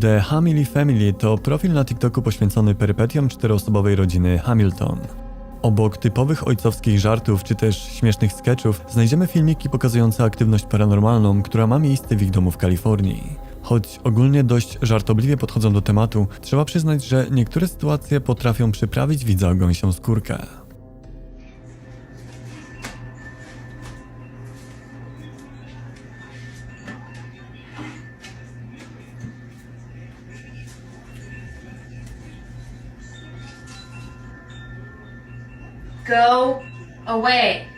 The Hamily Family to profil na TikToku poświęcony perypetiom czteroosobowej rodziny Hamilton. Obok typowych ojcowskich żartów czy też śmiesznych sketchów znajdziemy filmiki pokazujące aktywność paranormalną, która ma miejsce w ich domu w Kalifornii. Choć ogólnie dość żartobliwie podchodzą do tematu, trzeba przyznać, że niektóre sytuacje potrafią przyprawić widza o gąsią skórkę. Go away.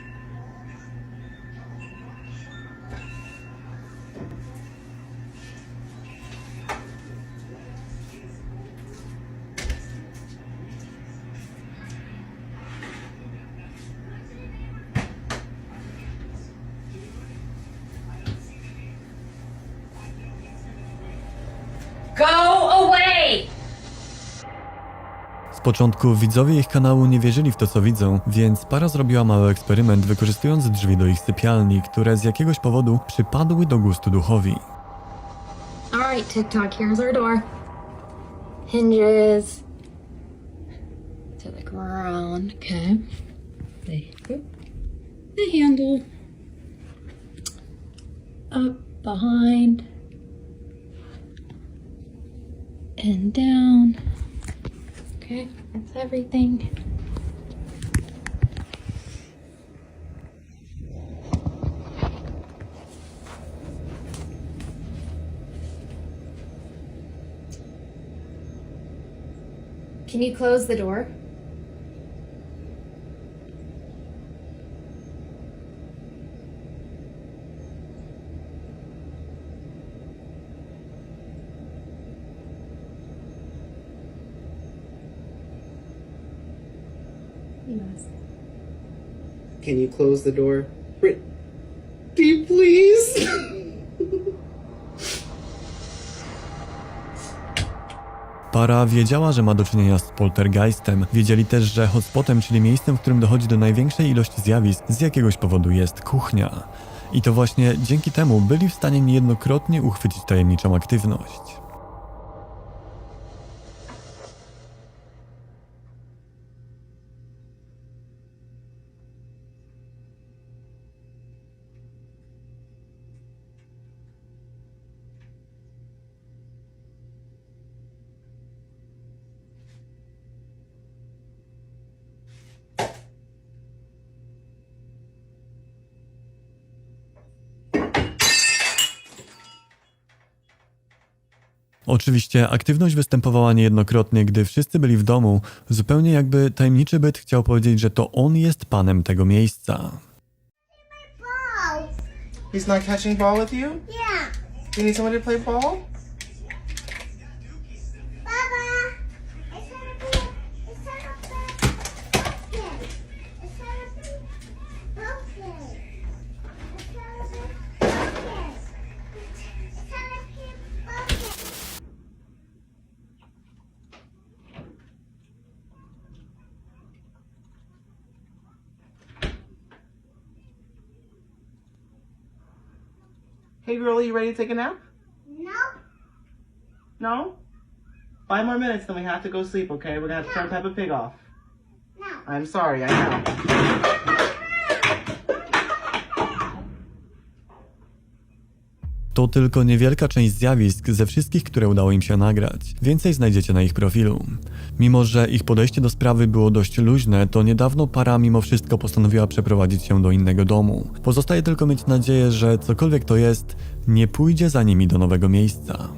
Go początku widzowie ich kanału nie wierzyli w to, co widzą, więc para zrobiła mały eksperyment, wykorzystując drzwi do ich sypialni, które z jakiegoś powodu przypadły do gustu duchowi. All right, TikTok, here's our door. Hinges. To the ground. Okay. The, the handle. Up behind. And down. Okay, that's everything. Can you close the door? Can you close the door? You please? Para wiedziała, że ma do czynienia z poltergeistem. Wiedzieli też, że hotspotem, czyli miejscem, w którym dochodzi do największej ilości zjawisk, z jakiegoś powodu jest kuchnia. I to właśnie dzięki temu byli w stanie niejednokrotnie uchwycić tajemniczą aktywność. Oczywiście aktywność występowała niejednokrotnie, gdy wszyscy byli w domu, zupełnie jakby tajemniczy byt chciał powiedzieć, że to on jest panem tego miejsca. He's not catching ball with you? Yeah. You need somebody to play ball? Hey girlie, you ready to take a nap? No. No? Five more minutes, then we have to go sleep, okay? We're gonna have to turn Peppa Pig off. No. I'm sorry, I know. To tylko niewielka część zjawisk ze wszystkich, które udało im się nagrać. Więcej znajdziecie na ich profilu. Mimo, że ich podejście do sprawy było dość luźne, to niedawno para mimo wszystko postanowiła przeprowadzić się do innego domu. Pozostaje tylko mieć nadzieję, że cokolwiek to jest, nie pójdzie za nimi do nowego miejsca.